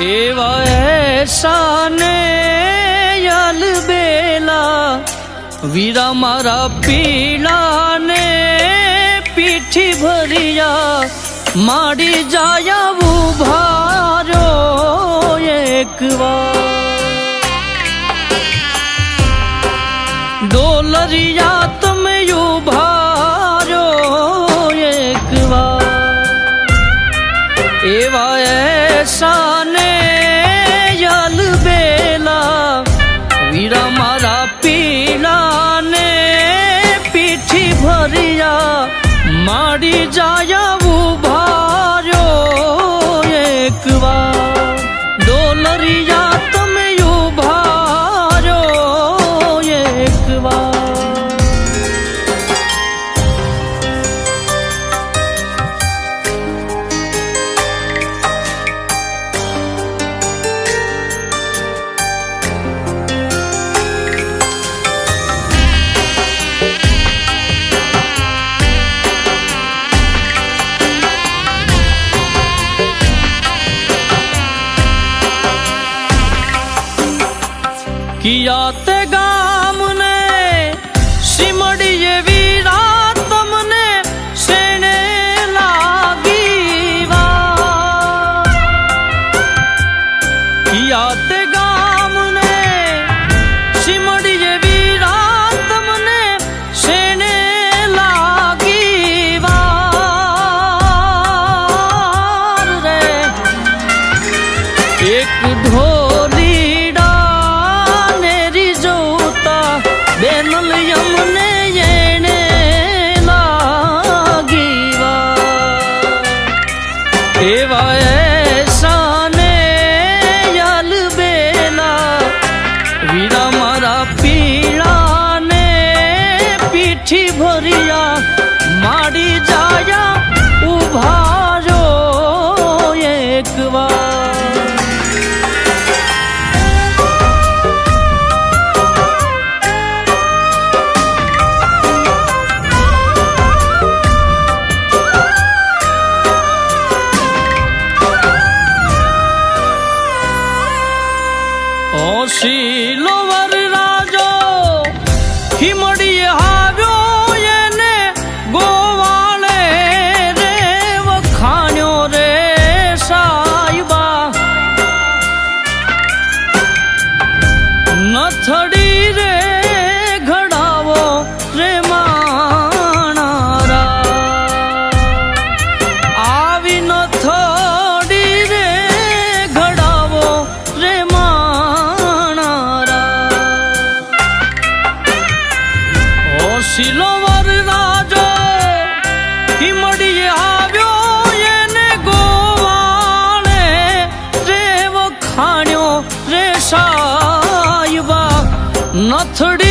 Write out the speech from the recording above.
એવા એસાને યલ બેલા, વીરા મારા પીલાને પીઠી ભરિયા, માડી જાયા ઉભારો એક વાર ડોલરિયા તમે ઉભારો એક વાર એવા એસાને મારા પીળાને પીઠી ભરિયા માડી જાયા की रातें એવા એસાને યલ બેલા. વીરા મારા પીળાને પીઠી ભરિયા. માડી જાયા ઉભારો એક વાર. ઓશીલો વર રાજો હિમડીએ હાવ્યો એને ગોવાળે રે વખાણ્યો રે સાહેબા નથડી નથડી